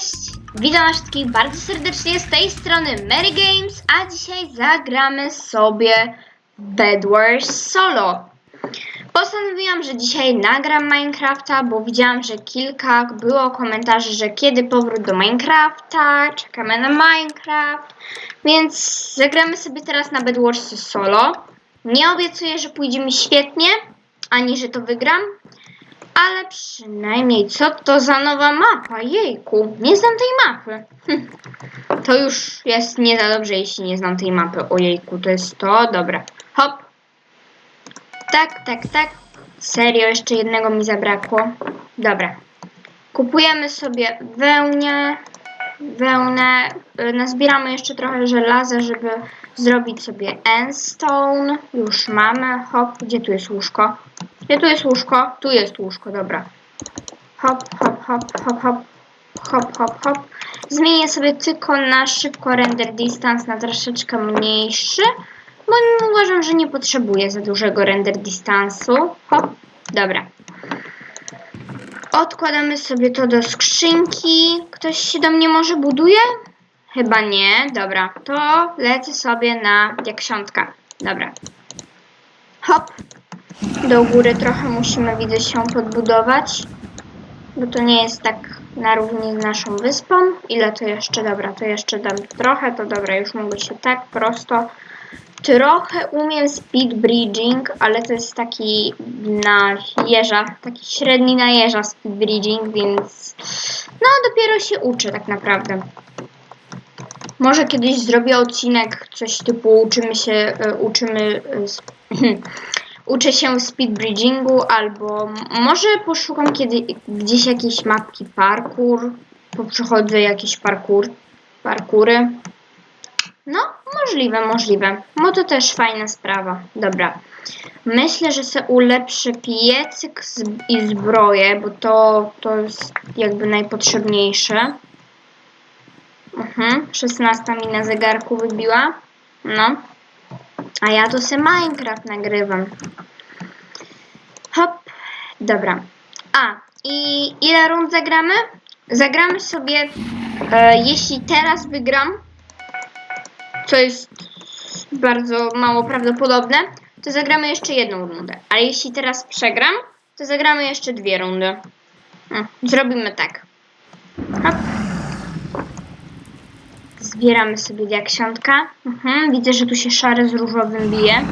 Cześć! Witam wszystkich bardzo serdecznie z tej strony Mary Games, a dzisiaj zagramy sobie Bed Wars Solo. Postanowiłam, że dzisiaj nagram Minecrafta, bo widziałam, że kilka było komentarzy, że kiedy powrót do Minecrafta, czekamy na Minecraft, więc zagramy sobie teraz na Bed Wars Solo. Nie obiecuję, że pójdzie mi świetnie, ani że to wygram, ale przynajmniej co to za nowa mapa? Jejku, nie znam tej mapy. Hm. To już jest nie za dobrze, jeśli nie znam tej mapy. O jejku, to jest to. Dobra. Hop. Tak, tak, tak. Serio, jeszcze jednego mi zabrakło. Dobra. Kupujemy sobie wełnię. Wełnę. Y, Nazbieramy jeszcze trochę żelaza, żeby zrobić sobie endstone. Już mamy. Hop, gdzie tu jest łóżko? Gdzie tu jest łóżko? Tu jest łóżko, dobra. Hop, hop, hop, hop, hop. Hop, hop, hop. Zmienię sobie tylko na szybko render distance na troszeczkę mniejszy, bo uważam, że nie potrzebuję za dużego render distansu. Hop, dobra. Odkładamy sobie to do skrzynki. Ktoś się do mnie może buduje? Chyba nie. Dobra, to lecę sobie na diaksiątka. Dobra. Hop, do góry trochę musimy, widzę, się podbudować, bo to nie jest tak na równi z naszą wyspą. Ile to jeszcze? Dobra, to jeszcze dam trochę, to dobra, już mogę się tak prosto. Trochę umiem speed bridging, ale to jest taki na jeża, taki średni na jeża speed bridging, więc no dopiero się uczę tak naprawdę. Może kiedyś zrobię odcinek, coś typu uczymy się, e, uczymy, e, uczę się speed bridgingu, albo może poszukam kiedy, gdzieś jakiejś mapki parkour, poprzechodzę jakieś parkour, parkury. No, możliwe, możliwe. No to też fajna sprawa. Dobra. Myślę, że se ulepszę piecyk i zbroję, bo to, to jest jakby najpotrzebniejsze. Mhm, 16 mi na zegarku wybiła. No. A ja to se Minecraft nagrywam. Hop. Dobra. A, i ile rund zagramy? Zagramy sobie, e, jeśli teraz wygram, co jest bardzo mało prawdopodobne, to zagramy jeszcze jedną rundę. Ale jeśli teraz przegram, to zagramy jeszcze dwie rundy. Mm, Zrobimy tak. Hop. Zbieramy sobie diaksiątka. Mhm, widzę, że tu się szary z różowym bije.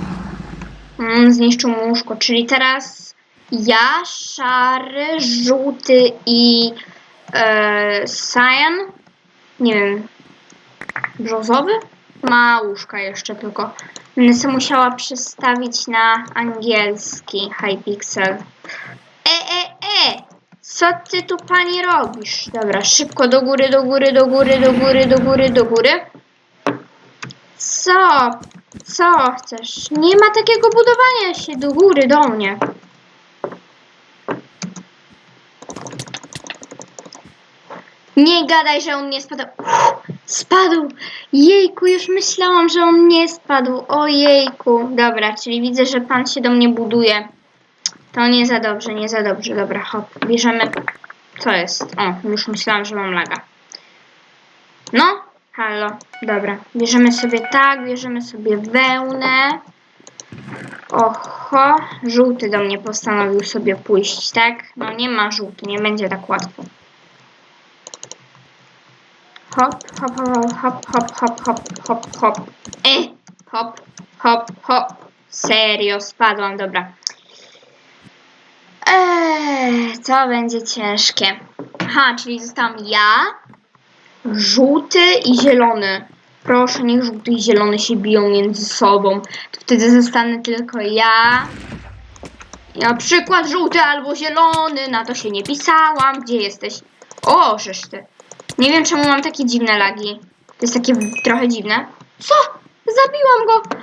Mm, zniszczył mu łóżko, czyli teraz ja, szary, żółty i e, cyan, nie wiem, brzozowy, ma łóżka jeszcze tylko. Będę sobie musiała przestawić na angielski Hypixel. E, e, e! Co ty tu pani robisz? Dobra, szybko do góry, do góry, do góry, do góry, do góry, do góry. Co? Co chcesz? Nie ma takiego budowania się do góry, do mnie. Nie gadaj, że on nie spadł. Spadł! Jejku, już myślałam, że on nie spadł. O jejku. Dobra, czyli widzę, że pan się do mnie buduje. To nie za dobrze, nie za dobrze. Dobra, hop, bierzemy... Co jest? O, już myślałam, że mam laga. No, halo. Dobra, bierzemy sobie tak, bierzemy sobie wełnę. Oho, żółty do mnie postanowił sobie pójść, tak? No nie ma żółty, nie będzie tak łatwo. Hop, hop, hop, hop, hop, hop, hop, hop. E, hop, hop, hop. Serio, spadłam, dobra. To będzie ciężkie. Aha, czyli zostałam ja, żółty i zielony. Proszę, niech żółty i zielony się biją między sobą. To wtedy zostanę tylko ja. Na przykład żółty albo zielony. Na to się nie pisałam. Gdzie jesteś? O, żeż ty. Nie wiem, czemu mam takie dziwne lagi. To jest takie trochę dziwne. Co? Zabiłam go!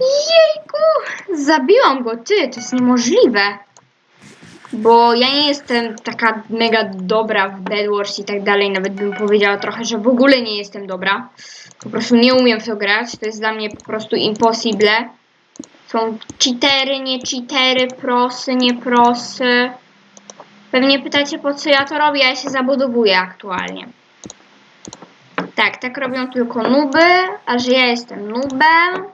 Jejku! Zabiłam go, ty, to jest niemożliwe. Bo ja nie jestem taka mega dobra w Bed Wars i tak dalej. Nawet bym powiedziała trochę, że w ogóle nie jestem dobra. Po prostu nie umiem w to grać. To jest dla mnie po prostu impossible. Są cheatery, nie cheatery, prosy, nie prosy. Pewnie pytacie, po co ja to robię, ja się zabudowuję aktualnie. Tak, tak robią tylko nuby, a że ja jestem nubem,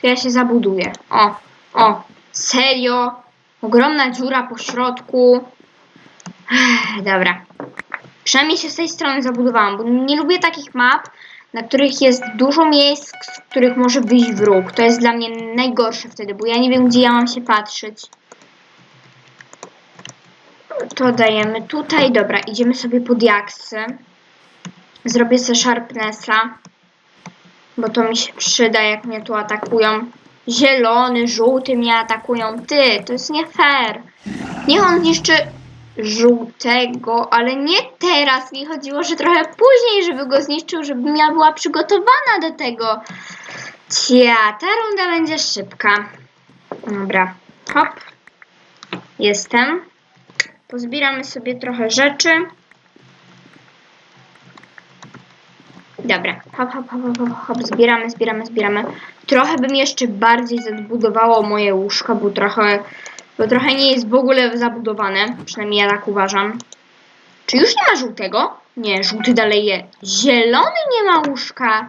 to ja się zabuduję. O, o, serio? Ogromna dziura po środku. Ech, Dobra. Przynajmniej się z tej strony zabudowałam, bo nie lubię takich map, na których jest dużo miejsc, z których może wyjść wróg. To jest dla mnie najgorsze wtedy, bo ja nie wiem, gdzie ja mam się patrzeć. To dajemy tutaj. Dobra, idziemy sobie pod jaksy. Zrobię sobie sharpnessa, bo to mi się przyda, jak mnie tu atakują. Zielony, żółty mnie atakują. Ty, to jest nie fair. Niech on zniszczy żółtego, ale nie teraz. Mi chodziło, że trochę później, żeby go zniszczył, żebym ja była przygotowana do tego. Cia, ta runda będzie szybka. Dobra, hop. Jestem. Pozbieramy sobie trochę rzeczy. Dobra, hop, hop, hop, hop, hop, zbieramy, zbieramy, zbieramy. Trochę bym jeszcze bardziej zabudowało moje łóżko, bo trochę, bo trochę nie jest w ogóle zabudowane, przynajmniej ja tak uważam. Czy już nie ma żółtego? Nie, żółty dalej je. Zielony nie ma łóżka.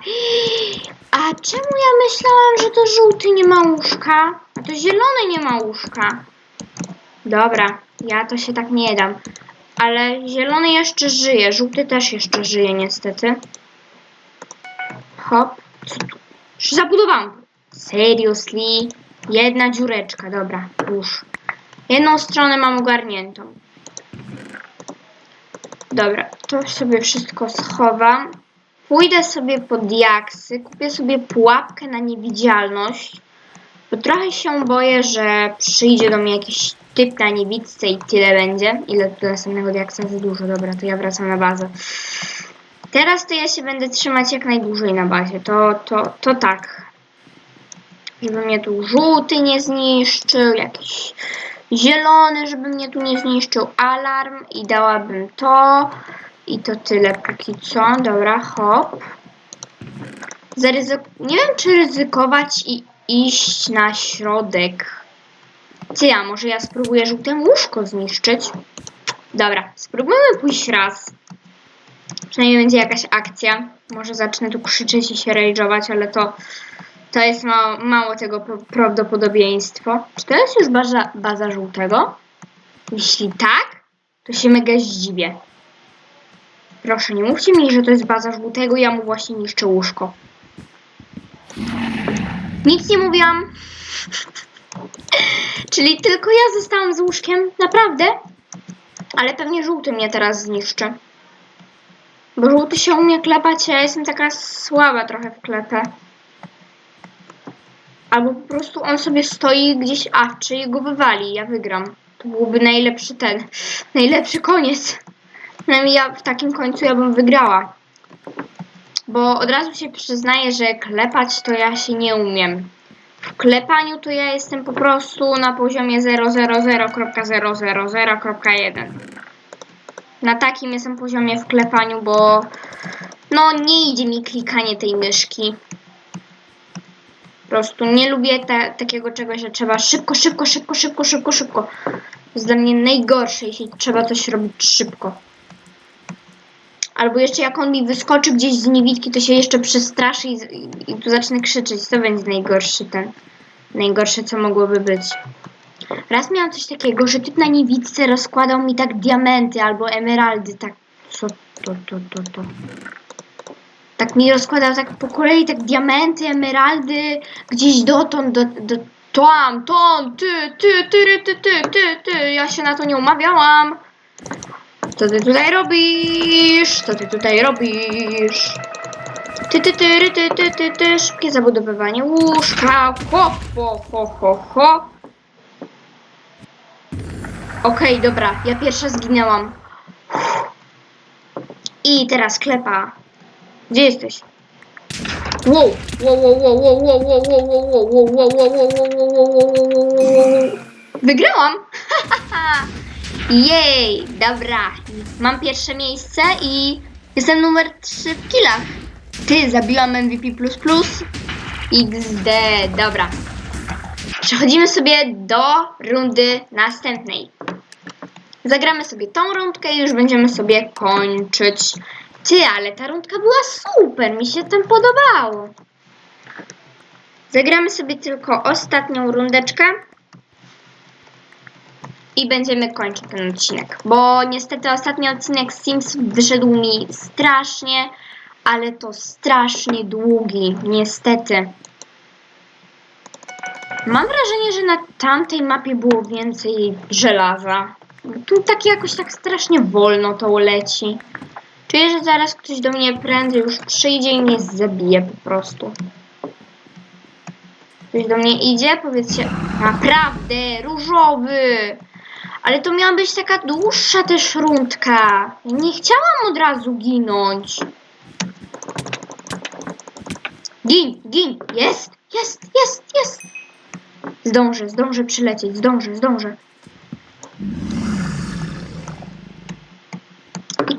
A czemu ja myślałam, że to żółty nie ma łóżka? A to zielony nie ma łóżka. Dobra, ja to się tak nie dam. Ale zielony jeszcze żyje, żółty też jeszcze żyje niestety. Hop. Zabudowałam. Seriously? Jedna dziureczka, dobra, już. Jedną stronę mam ogarniętą. Dobra, to sobie wszystko schowam. Pójdę sobie pod jaksy, kupię sobie pułapkę na niewidzialność, bo trochę się boję, że przyjdzie do mnie jakiś typ na niewidce i tyle będzie. Ile tu następnego jaksa jest dużo, dobra, to ja wracam na bazę. Teraz to ja się będę trzymać jak najdłużej na bazie, to, to, to tak. Żeby mnie tu żółty nie zniszczył, jakiś zielony, żeby mnie tu nie zniszczył, alarm i dałabym to. I to tyle póki co. Dobra, hop. Zaryzyk... Nie wiem, czy ryzykować i iść na środek. Ty, ja może ja spróbuję żółte łóżko zniszczyć? Dobra, spróbujmy pójść raz. Przynajmniej będzie jakaś akcja. Może zacznę tu krzyczeć i się rage'ować, ale to, to jest mało, mało tego prawdopodobieństwo. Czy to jest już baza, baza żółtego? Jeśli tak, to się mega zdziwię. Proszę, nie mówcie mi, że to jest baza żółtego, ja mu właśnie niszczę łóżko. Nic nie mówiłam. Czyli tylko ja zostałam z łóżkiem? Naprawdę? Ale pewnie żółty mnie teraz zniszczy. Bo żółty się umie klepać, a ja jestem taka słaba trochę w klepę. Albo po prostu on sobie stoi gdzieś awczy i go wywali, ja wygram. To byłby najlepszy ten, najlepszy koniec. Przynajmniej ja w takim końcu ja bym wygrała. Bo od razu się przyznaję, że klepać to ja się nie umiem. W klepaniu to ja jestem po prostu na poziomie 000.000.1. Na takim jestem poziomie w klepaniu, bo no nie idzie mi klikanie tej myszki. Po prostu nie lubię ta, takiego czegoś, że trzeba szybko, szybko, szybko, szybko, szybko, szybko. Jest dla mnie najgorsze, jeśli trzeba coś robić szybko. Albo jeszcze jak on mi wyskoczy gdzieś z niewidki, to się jeszcze przestraszy i, i, i tu zacznę krzyczeć. To będzie najgorszy ten. Najgorsze, co mogłoby być. Raz miałam coś takiego, że typ na niewidce rozkładał mi tak diamenty albo emeraldy, tak. Co to, to, to, to. Tak mi rozkładał tak po kolei, tak diamenty, emeraldy, gdzieś dotąd, do, do, tam, tam, ty, ty, ty, ty, ty, ty, ty, ja się na to nie umawiałam. Co ty tutaj robisz? Co ty tutaj robisz? Ty, ty, ty, ty, ty, ty, ty, szybkie zabudowywanie łóżka. Ho, ho, ho, ho, ho. Okej, dobra, ja pierwsza zginęłam. I teraz klepa. Gdzie jesteś? Wow, wow, wow, wow, wow, wow, wow, wow, wow, wow, wow, wow, wow, wow, wow, wow, wow, wow, wow, wow. Wygrałam! Jej, dobra. Mam pierwsze miejsce i jestem numer 3 w killach. Ty, zabiłam MVP++. XD, dobra. Przechodzimy sobie do rundy następnej. Zagramy sobie tą rundkę i już będziemy sobie kończyć. Ty, ale ta rundka była super, mi się tam podobało. Zagramy sobie tylko ostatnią rundeczkę i będziemy kończyć ten odcinek. Bo niestety ostatni odcinek Sims wyszedł mi strasznie, ale to strasznie długi, niestety. Mam wrażenie, że na tamtej mapie było więcej żelaza. Tu tak jakoś tak strasznie wolno to leci. Czuję, że zaraz ktoś do mnie prędzej już przyjdzie i mnie zabije po prostu. Ktoś do mnie idzie? Powiedzcie, naprawdę, różowy! Ale to miała być taka dłuższa też rundka. Nie chciałam od razu ginąć. Gin, gin, jest, jest, jest, jest. Zdążę, zdążę przylecieć, zdążę, zdążę.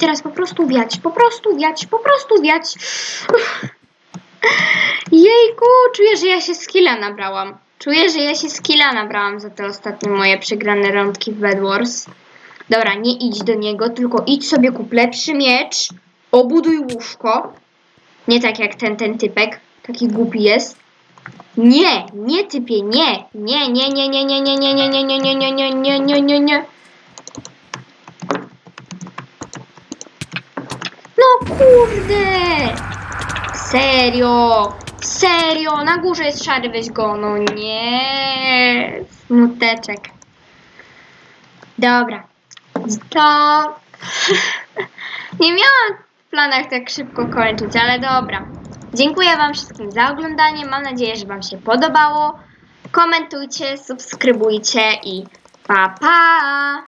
Teraz po prostu wiać, po prostu wiać, po prostu wiać. Jejku, czuję, że ja się skilla nabrałam. Czuję, że ja się skilla nabrałam za te ostatnie moje przegrane rądki w Bed Wars. Dobra, nie idź do niego, tylko idź sobie kup lepszy miecz, obuduj łóżko. Nie tak jak ten, ten typek, taki głupi jest. Nie, nie typie, nie, nie, nie, nie, nie, nie, nie, nie, nie, nie, nie, nie, nie, nie, nie, nie, nie, nie. No kurde! Serio! Serio! Na górze jest szary, weź go. No nie! Smuteczek. Dobra. To... nie miałam w planach tak szybko kończyć, ale dobra. Dziękuję Wam wszystkim za oglądanie. Mam nadzieję, że Wam się podobało. Komentujcie, subskrybujcie i pa pa!